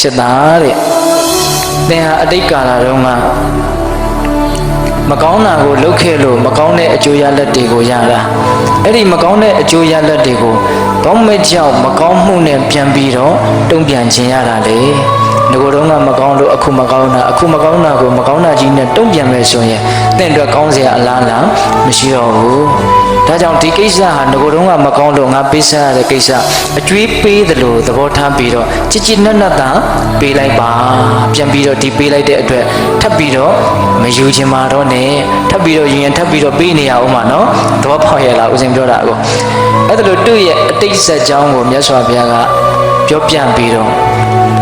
ချစ်သားတဲ့သင်ဟာအတိတ်ကာလတုန်းကမကောင်းတာကိုလုပ်ခဲ့လို့မကောင်းတဲ့အကျိုးရလဒ်တွေကိုရတာအဲ့ဒီမကောင်းတဲ့အကျိုးရလဒ်တွေကို ကောင်းမဲ့ကြောင့်မကောင်းမှုနဲ့ပြန်ပြီးတော့တုံ့ပြန်ခြင်းရတာလေငကိုယ်တော့ကမကောင်းလို့အခုမကောင်းတာအခုမကောင်းတာကိုမကောင်းတာကြီးနဲ့တုံ့ပြန်မယ်ဆိုရင်တင့်အတွက်ကောင်းစရာအလားအလာမရှိတော့ဘူးဒါကြောင့်ဒီကိစ္စဟာငကိုယ်တော့ကမကောင်းလို့ငါပေးစားရတဲ့ကိစ္စအကျွေးပေးတယ်လို့သဘောထားပြီးတော့ချစ်ချစ်နက်နက်သာပေးလိုက်ပါပြန်ပြီးတော့ဒီပေးလိုက်တဲ့အတွက်ထပ်ပြီးတော့မယူချင်ပါတော့နဲ့ထပ်ပြီးတော့ယူရင်ထပ်ပြီးတော့ပေးနေရအောင်ပါနော်သဘောပေါက်ရလားဦးဇင်ပြောတာကိုအဲ့ဒါလို့သူ့ရဲ့အတိတ်ဆက်ကြောင်းကိုမြတ်စွာဘုရားကပြောပြပြီးတော့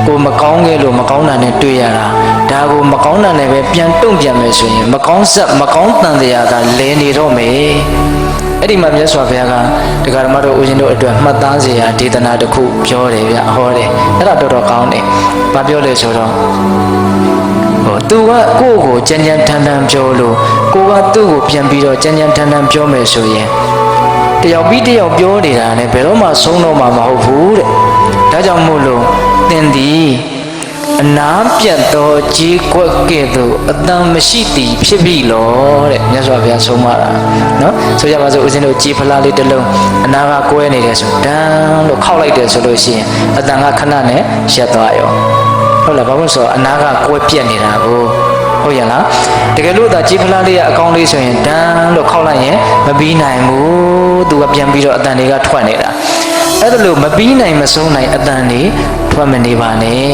ကိုမကောင်းခဲ့လို့မကောင်းတာနဲ့တွေ့ရတာဒါကိုမကောင်းတာနဲ့ပဲပြန်တုံ့ပြန်မယ်ဆိုရင်မကောင်းဆက်မကောင်းတန်တရားကလဲနေတော့မယ်အဲ့ဒီမှာမြတ်စွာဘုရားကတရားဓမ္မတို့ဦးဇင်းတို့အတွက်မှတ်သားစရာဒေသနာတစ်ခုပြောတယ်ဗျဟောတယ်အဲ့ဒါတော်တော်ကောင်းတယ်ဘာပြောလဲဆိုတော့ဟိုသူကကိုယ့်ကိုကြမ်းကြမ်းထန်ထန်ပြောလို့ကိုကသူ့ကိုပြန်ပြီးတော့ကြမ်းကြမ်းထန်ထန်ပြောမယ်ဆိုရင် တယောက်ပြီးတယောက်ပြောနေတာနဲ့ဘယ်တော့မှဆုံးတော့မှာမဟုတ်ဘူးတဲ့ဒါကြောင့်မို့လို့သင်သည်အနာပြတ်သောကြီးကွက်ကဲ့သို့အတန်မရှိသည်ဖြစ်ပြီလောတဲ့မြတ်စွာဘုရားဆုံးမတာနော်ဆိုကြပါစို့ဦးဇင်းတို့ကြီးဖလားလေးတစ်လုံးအနာကကွဲနေတယ်ဆိုဒန်းလို့ခောက်လိုက်တယ်ဆိုလို့ရှိရင်အတန်ကခဏနဲ့ရက်သွားရောဟုတ်လားဘာလို့လဲဆိုတော့အနာကကွဲပြက်နေတာကို ဟုတ်ရလားတကယ်လို့သာကြီးဖလားလေးကအကောင်းလေးဆိုရင်ဒန်းလို့ခောက်လိုက်ရင်မပြီးနိုင်ဘူးသူကပြန်ပြီးတော့အတန်တွေကထွက်နေတာအဲ့ဒါလို့မပြီးနိုင်မဆုံးနိုင်အတန်တွေထွက်မနေပါနဲ့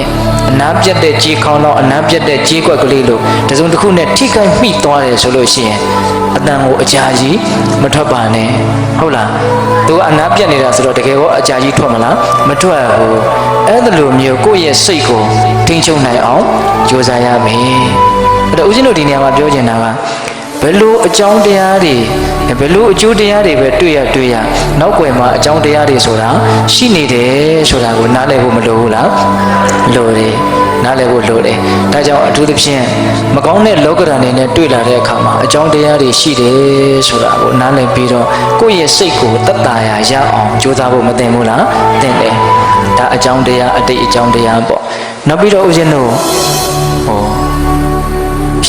အနာပြတ်တဲ့ကြီးခေါင်းတော့အနာပြတ်တဲ့ကြီးကွက်ကလေးလို့တစုံတစ်ခုနဲ့ထိခိုက်မိသွားတယ်ဆိုလို့ရှိရင်အတန်ကိုအကြာကြီးမထွက်ပါနဲ့ဟုတ်လားသူကအနာပြတ်နေတာဆိုတော့တကယ်ကောအကြာကြီးထွက်မလားမထွက်ဘူးအဲ့ဒါလို့မျိုးကိုယ့်ရဲ့စိတ်ကိုထိန်းချုပ်နိုင်အောင်ကြိုးစားရမယ် အဲ့တော့ဦးဇင်းတို့ဒီနေရာမှာပြောချင်တာကဘယ်လိုအကြောင်းတရားတွေဘယ်လိုအကျိုးတရားတွေပဲတွေ့ရတွေ့ရနောက်ွယ်မှာအကြောင်းတရားတွေဆိုတာရှိနေတယ်ဆိုတာကိုနားလည်ဖို့မလိုဘူးလားလိုတယ်နားလည်ဖို့လိုတယ်ဒါကြောင့်အထူးသဖြင့်မကောင်းတဲ့လောကဓာတ်တွေနဲ့တွေ့လာတဲ့အခါမှာအကြောင်းတရားတွေရှိတယ်ဆိုတာကိုနားလည်ပြီးတော့ကိုယ့်ရဲ့စိတ်ကိုတတ်တာရရအောင်ကြိုးစားဖို့မသင့်ဘူးလားသင့်တယ်ဒါအကြောင်းတရားအတိတ်အကြောင်းတရားပေါ့နောက်ပြီးတော့ဦးဇင်းတို့ဟော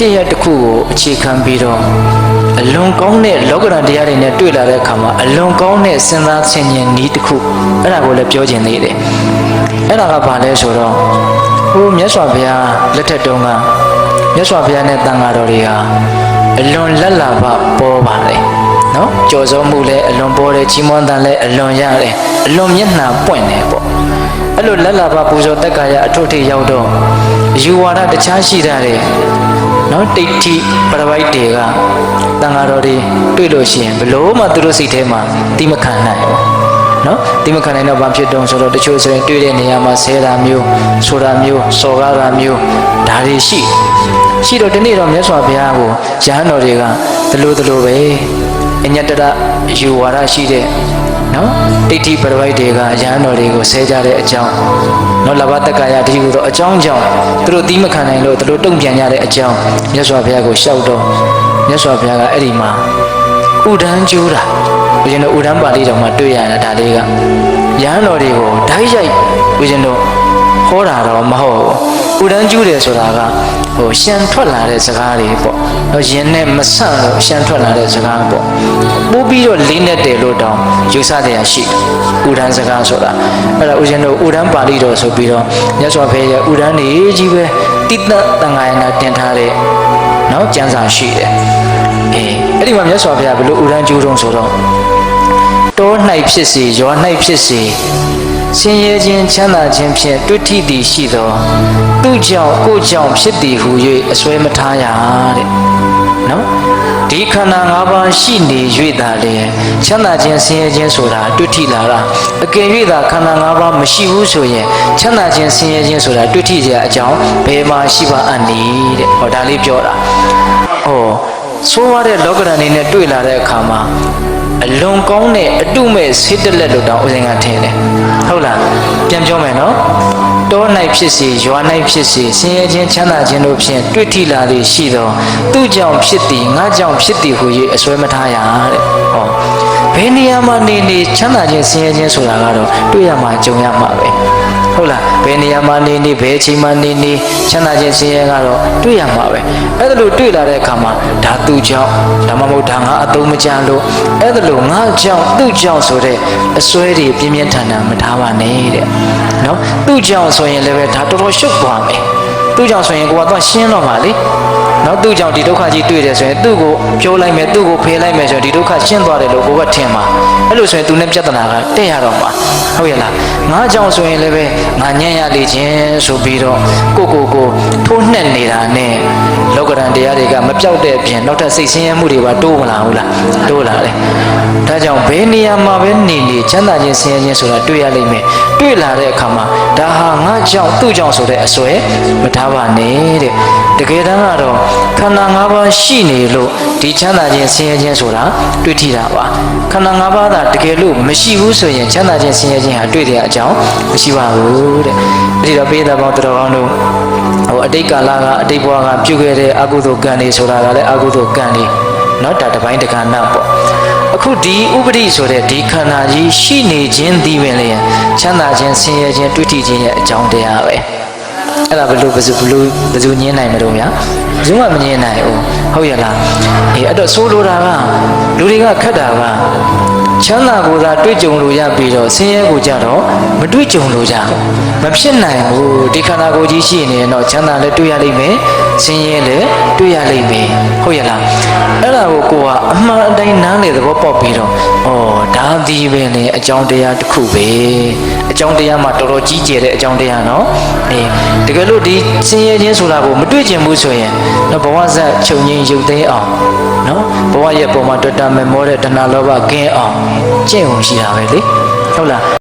ဖြစ်ရတစ်ခုကိုအခြေခံပြီးတော့အလွန်ကောင်းတဲ့လောကဓာတ်တရားတွေနဲ့တွေ့လာတဲ့အခါမှာအလွန်ကောင်းတဲ့စဉ်းစားဆင်ခြင်နည်းတစ်ခုအဲ့ဒါကိုလည်းပြောခြင်းသေးတယ်အဲ့ဒါကဘာလဲဆိုတော့ဟိုမြတ်စွာဘုရားလက်ထက်တုန်းကမြတ်စွာဘုရားနဲ့တန်ဃာတော်တွေဟာအလွန်လက်လာပပေါ်ပါတယ်နော်ကြော်စောမှုလည်းအလွန်ပေါ်တယ်ချီးမွမ်းတန်လည်းအလွန်ရတယ်အလွန်မျက်နှာပွင့်တယ်ပေါ့အဲ့လိုလက်လာပပူဇော်တက်ကာယအထွတ်ထိပ်ရောက်တော့ယူဝါဒတခြားရှိတာတွေ နော်တိတ်ထိပရပိုက်တွေကတန်ဃာတော်တွေတွေ့လို့ရှိရင်ဘလို့မှသူတို့စိတ်ထဲမှာတိမခံနိုင်ဘူးနော်တိမခံနိုင်တော့ဘာဖြစ်တုံးဆိုတော့တချို့ဆိုရင်တွေ့တဲ့နေရာမှာဆဲတာမျိုးဆိုတာမျိုးစော်ကားတာမျိုးဒါတွေရှိရှိတော့ဒီနေ့တော့မြတ်စွာဘုရားကိုရဟန်းတော်တွေကဒလို့ဒလို့ပဲအညတရယူဝါဒရှိတဲ့နော်တိဋ္ဌိပရပိုက်တွေကရဟန်းတော်တွေကိုဆဲကြတဲ့အကြောင်း နော်လဘတက္ကရာဒီဟုတော့အကြောင်းကြောင့်သူတို့တီးမခံနိုင်လို့သူတို့တုံ့ပြန်ကြတဲ့အကြောင်းမြတ်စွာဘုရားကိုရှောက်တော့မြတ်စွာဘုရားကအဲ့ဒီမှာဥဒန်းကျိုးတာဘုရင်တို့ဥဒန်းပါဠိတော်မှာတွေ့ရတာဒါလေးကရဟန်းတော်တွေကိုဓာတ်ရိုက်ဘုရင်တို့ဟောတာတော့မဟုတ်ဘူးဥဒန်းကျူးတယ်ဆိုတာက ဟိုရှမ်းထွက်လာတဲ့စကားတွေပေါ့တော့ရင်နဲ့မဆန့်လို့ရှမ်းထွက်လာတဲ့စကားပေါ့ပို့ပြီးတော့လေးနဲ့တယ်လို့တောင်ယူဆတရားရှိဥဒန်းစကားဆိုတာအဲ့ဒါဦးဇင်းတို့ဥဒန်းပါဠိတော်ဆိုပြီးတော့မြတ်စွာဘုရားရဲ့ဥဒန်းနေကြီးပဲတိတ္တတန်ဃာယနာတင်ထားတဲ့နော်ကျမ်းစာရှိတယ်အေးအဲ့ဒီမှာမြတ်စွာဘုရားဘယ်လိုဥဒန်းကျူးတုံးဆိုတော့တော၌ဖြစ်စေရော၌ဖြစ်စေ ဆင်းရဲခြင်းချမ်းသာခြင်းဖြင့်တွေ့ထိသည်ရှိသောသူကြောင့်ကိုကြောင့်ဖြစ်သည်ဟု၍အစွဲမထားရတဲ့နော်ဒီခန္ဓာ၅ပါးရှိနေ၍သာလေချမ်းသာခြင်းဆင်းရဲခြင်းဆိုတာတွေ့ထိလာတာအကယ်၍သာခန္ဓာ၅ပါးမရှိဘူးဆိုရင်ချမ်းသာခြင်းဆင်းရဲခြင်းဆိုတာတွေ့ထိကြအကြောင်းဘယ်မှာရှိပါအပ်နေတဲ့ဟောဒါလေးပြောတာဟောဆိုးရတဲ့လောကဓာတ်နေနဲ့တွေ့လာတဲ့အခါမှာ အလွန်ကောင်းတဲ့အတုမဲ့ဆေးတက်လက်လို့တောင်ဦးစင်ကထင်တယ်ဟုတ်လားပြန်ပြောမယ်နော်တော၌ဖြစ်စေရွာ၌ဖြစ်စေဆင်းရဲခြင်းချမ်းသာခြင်းတို့ဖြင့်တွေ့ထိလာသည်ရှိသောသူကြောင့်ဖြစ်သည်ငါကြောင့်ဖြစ်သည်ဟု၍အစွဲမထားရတဲ့ဟောဘယ်နေရာမှာနေနေချမ်းသာခြင်းဆင်းရဲခြင်းဆိုတာကတော့တွေ့ရမှာကြုံရမှာပဲ ဟုတ်လားဘယ်နေရာမှာနေနေဘယ်အချိန်မှာနေနေချမ်းသာခြင်းဆင်းရဲကတော့တွေ့ရမှာပဲအဲ့ဒါလို့တွေ့လာတဲ့အခါမှာဒါသူ့ကြောင့်ဒါမှမဟုတ်ဒါငါအသုံးမချလို့အဲ့ဒါလို့ငါကြောင့်သူ့ကြောင့်ဆိုတဲ့အစွဲတွေပြင်းပြင်းထန်ထန်မထားပါနဲ့တဲ့နော်သူ့ကြောင့်ဆိုရင်လည်းပဲဒါတော်တော်ရှုပ်သွားမယ်သူ့ကြောင့်ဆိုရင်ကိုကတော့ရှင်းတော့မှာလေနော်သူ့ကြောင့်ဒီဒုက္ခကြီးတွေ့တယ်ဆိုရင်သူ့ကိုပြောလိုက်မယ်သူ့ကိုဖေးလိုက်မယ်ဆိုရင်ဒီဒုက္ခရှင်းသွားတယ်လို့ကိုကထင်မှာအဲ့လိုဆိုရင်သူနဲ့ပြဿနာကတက်ရတော့မှာ ဟုတ်ရဲ့လားငါကြောင့်ဆိုရင်လည်းပဲငါညံ့ရလေခြင်းဆိုပြီးတော့ကိုကိုကိုထိုးနှက်နေတာနဲ့လောကရန်တရားတွေကမပြောက်တဲ့အပြင်နောက်ထပ်စိတ်ဆင်းရဲမှုတွေပါတိုးမလာဘူးလားတိုးလာတယ်ဒါကြောင့်ဘယ်နေရာမှာပဲနေနေ ချမ်းသာခြင်းဆင်းရဲခြင်းဆိုတာတွေ့ရလိမ့်မယ်တွေ့လာတဲ့အခါမှာဒါဟာငါကြောင့်သူ့ကြောင့်ဆိုတဲ့အစွဲမထားပါနဲ့တဲ့တကယ်တမ်းကတော့ခန္ဓာ၅ပါးရှိနေလို့ဒီချမ်းသာခြင်းဆင်းရဲခြင်းဆိုတာတွေ့ထိတာပါခန္ဓာ၅ပါးသာတကယ်လို့မရှိဘူးဆိုရင်ချမ်းသာခြင်းဆင်းရဲခြင်းဟာတွေ့တဲ့အကြောင်းမရှိပါဘူးတဲ့အဲဒီတော့ပေးတဲ့ပေါင်းတော်ကောင်းတို့ဟိုအတိတ်ကာလကအတိတ်ဘဝကပြုခဲ့တဲ့အကုသိုလ်ကံတွေဆိုတာကလည်းအကုသိုလ်ကံတွေเนาะဒါတစ်ပိုင်းတစ်ခါနာပေါ့ အခုဒီဥပဒိဆိုတဲ့ဒီခန္ဓာကြီးရှိနေခြင်းဒီပင်လေချမ်းသာခြင်းဆင်းရဲခြင်းတွေ့ထိခြင်းရဲ့အကြောင်းတရားပဲအဲ့ဒါဘယ်လိုဘယ်သူဘယ်လိုဘယ်သူညင်းနိုင်မလို့များဘယ်သူမှမညင်းနိုင်ဘူးဟုတ်ရဲ့လားအေးအဲ့တော့ဆိုလိုတာကလူတွေကခက်တာက ချမ်းသာကိုသာတွေ့ကြုံလို့ရပြီးတော့ဆင်းရဲကိုကြတော့မတွေ့ကြုံလို့ကြဘူးမဖြစ်နိုင်ဘူးဒီခန္ဓာကိုယ်ကြီးရှိနေရင်တော့ချမ်းသာလည်းတွေ့ရလိမ့်မယ်ဆင်းရဲလည်းတွေ့ရလိမ့်မယ်ဟုတ်ရဲ့လားအဲ့ဒါကိုကိုကအမှန်အတိုင်းနားလေသဘောပေါက်ပြီးတော့ဩဒါဒီပဲလေအကြောင်းတရားတစ်ခုပဲအကြောင်းတရားမှာတော်တော်ကြီးကျယ်တဲ့အကြောင်းတရားနော်အေးတကယ်လို့ဒီဆင်းရဲခြင်းဆိုတာကိုမတွေ့ကျင်ဘူးဆိုရင်တော့ဘဝဇက်ချုပ်ငင်းရုပ်သိမ်းအောင်နော်ဘဝရဲ့ပုံမှာတွေ့တာမဲ့မောတဲ့တဏှာလောဘကင်းအောင်ကျင့်အောင်ရှိတာပဲလေဟုတ်လား